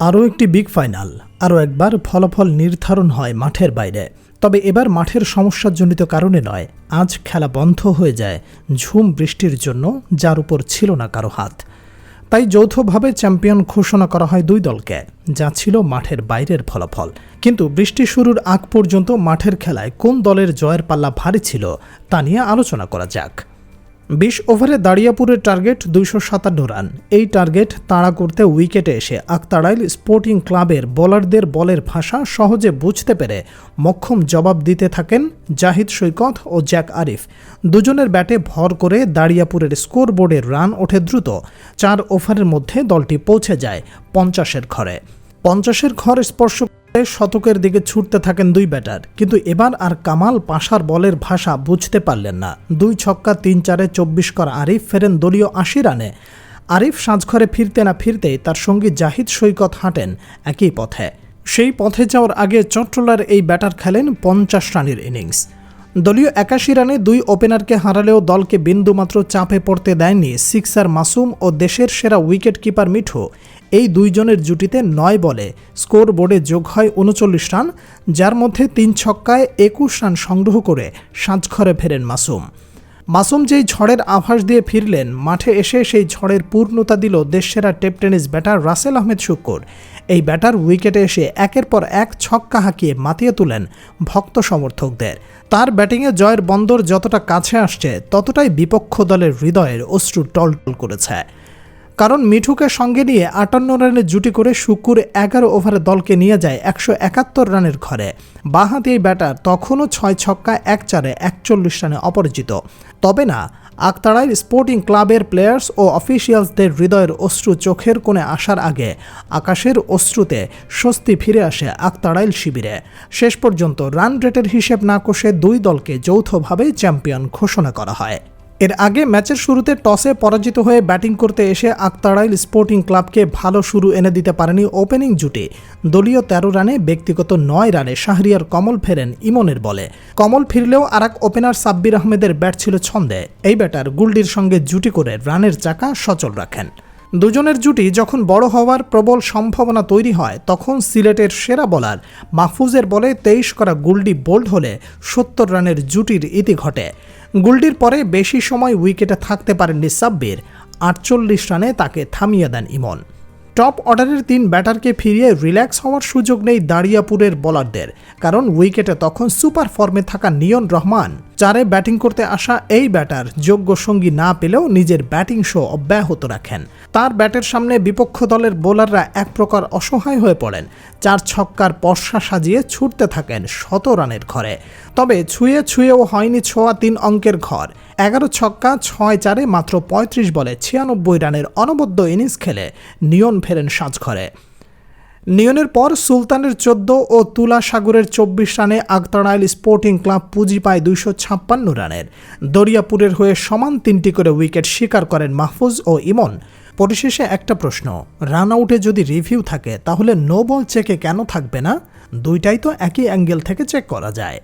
আরও একটি big final, আরও একবার ফলাফল নির্ধারণ হয় মাঠের বাইরে। তবে এবার মাঠের সমস্যাজনিত কারণে নয়, আজ খেলা বন্ধ হয়ে যায়, ঝুম বৃষ্টির জন্য, যার উপর ছিল না কারও হাত। তাই যৌথভাবে চ্যাম্পিয়ন ঘোষণা করা হয় দুই দলকে, যা ছিল মাঠের বাইরের ফলাফল। কিন্তু বৃষ্টি শুরুর আগ পর্যন্ত মাঠের খেলায় কোন দলের জয়ের পাল্লা ভারী ছিল, তা নিয়ে আলোচনা করা যাক। বিশ ওভারে দাঁড়িয়াপুরের টার্গেট দুইশো সাতান্ন রান। এই টার্গেট তাড়া করতে উইকেটে এসে আকতাড়াইল স্পোর্টিং ক্লাবের বোলারদের বলের ভাষা সহজে বুঝতে পেরে মক্ষম জবাব দিতে থাকেন জাহিদ সৈকত ও জ্যাক আরিফ। দুজনের ব্যাটে ভর করে দাঁড়িয়াপুরের স্কোর বোর্ডের রান ওঠে দ্রুত। চার ওভারের মধ্যে দলটি পৌঁছে যায় পঞ্চাশের ঘরে। পঞ্চাশের ঘর স্পর্শ শতকের দিকে ছুটতে থাকেন দুই ব্যাটার। কিন্তু এবার আর কামাল পাশার বলের ভাষা বুঝতে পারলেন না। দুই ছক্কা, তিন চারে চব্বিশ কর আরিফ, ফেরেন দলীয় আশি রানে। আরিফ সাজঘরে ফিরতে না ফিরতেই তার সঙ্গী জাহিদ সৈকত হাঁটেন একই পথে। সেই পথে যাওয়ার আগে চট্টলার এই ব্যাটার খেলেন পঞ্চাশ রানের ইনিংস। দলীয় একাশি রানে দুই ওপেনারকে হারালেও দলকে বিন্দুমাত্র চাপে পড়তে দেয়নি সিক্সার মাসুম ও দেশের সেরা উইকেট কিপার মিঠু। এই দুইজনের জুটিতে নয় বলে স্কোর বোর্ডে যোগ হয় উনচল্লিশ রান, যার মধ্যে তিন ছক্কায় একুশ রান সংগ্রহ করে সাজঘরে ফেরেন মাসুম। মাসুম যেই ঝড়ের আভাস দিয়ে ফিরলেন, মাঠে এসে সেই ঝড়ের পূর্ণতা দিল দেশসেরা tape tennis batter Rasel Ahmed Shukkur. এই ব্যাটার উইকেটে এসে একের পর এক ছক্কা হাঁকিয়ে মাতিয়ে তুলেন ভক্ত সমর্থকদের। তার ব্যাটিংয়ে জয়ের বন্দর যতটা কাছে আসছে, ততটাই বিপক্ষ দলের হৃদয়ের অশ্রু টলটল করেছে। কারণ মিঠুকে সঙ্গে নিয়ে আটান্ন রানের জুটি করে শুকুর এগারো ওভারে দলকে নিয়ে যায় একশো একাত্তর রানের ঘরে। বাঁহাতি এই ব্যাটার তখনও ছয় ছক্কা, এক চারে একচল্লিশ রানে অপরাজিত। তবে না আকতাড়াইল স্পোর্টিং ক্লাবের প্লেয়ার্স ও অফিসিয়ালসদের হৃদয়ের অশ্রু চোখের কোণে আসার আগে আকাশের অশ্রুতে স্বস্তি ফিরে আসে আকতাড়াইল শিবিরে। শেষ পর্যন্ত রান রেটের হিসেব না কষে দুই দলকে যৌথভাবে চ্যাম্পিয়ন ঘোষণা করা হয়। এর আগে ম্যাচের শুরুতে টসে পরাজিত হয়ে ব্যাটিং করতে এসে আক্তারাইল স্পোর্টিং ক্লাবকে ভালো শুরু এনে দিতে পারেনি ওপেনিং জুটে। দলীয় তেরো রানে ব্যক্তিগত নয় রানে শাহরিয়ার কমল ফেরেন ইমনের বলে। কমল ফিরলেও আর এক ওপেনার সাব্বির আহমেদের ব্যাট ছিল ছন্দে। এই ব্যাটার গুলডির সঙ্গে জুটি করে রানের চাকা সচল রাখেন। দুজনের জুটি যখন বড় হওয়ার প্রবল সম্ভাবনা তৈরি হয়, তখন সিলেটের সেরা বলার মাহফুজের বলে তেইশ করা গুলডি বোল্ড হলে সত্তর রানের জুটির ইতি ঘটে। গুলডির পরে বেশি সময় উইকেটে থাকতে পারেননি সাব্বির, আটচল্লিশ রানে তাকে থামিয়ে দেন ইমন। টপ অর্ডারের তিন ব্যাটারকে ফিরিয়ে রিল্যাক্স হওয়ার সুযোগ নেই দাঁড়িয়াপুরের বোলারদের, কারণ উইকেটে তখন সুপার ফর্মে থাকা নিয়ন রহমান। চারে ব্যাটিং করতে আসা এই ব্যাটার যোগ্য সঙ্গী না পেলেও নিজের ব্যাটিং শো অব্যাহত রাখেন। তার ব্যাটের সামনে বিপক্ষ দলের বোলাররা এক প্রকার অসহায় হয়ে পড়েন। চার ছক্কার পর্ষা সাজিয়ে ছুটতে থাকেন শত রানের ঘরে। তবে ছুঁয়ে ছুঁয়েও হয়নি ছোঁয়া তিন অঙ্কের ঘর। এগারো ছক্কা ছয় চারে মাত্র পঁয়ত্রিশ বলে ছিয়ানব্বই রানের অনবদ্য ইনিংস খেলে নিয়ন ফেরেন সাজঘরে। নিয়নের পর সুলতানের চোদ্দ ও তুলা সাগরের চব্বিশ রানে আগতাড়াইল স্পোর্টিং ক্লাব পুঁজি পায় দুইশো ছাপ্পান্ন রানের। দরিয়াপুরের হয়ে সমান তিনটি করে উইকেট শিকার করেন মাহফুজ ও ইমন। পরিশেষে একটা প্রশ্ন রান আউটে যদি রিভিউ থাকে, তাহলে নো বল চেকে কেন থাকবে না? দুইটাই তো একই অ্যাঙ্গেল থেকে চেক করা যায়।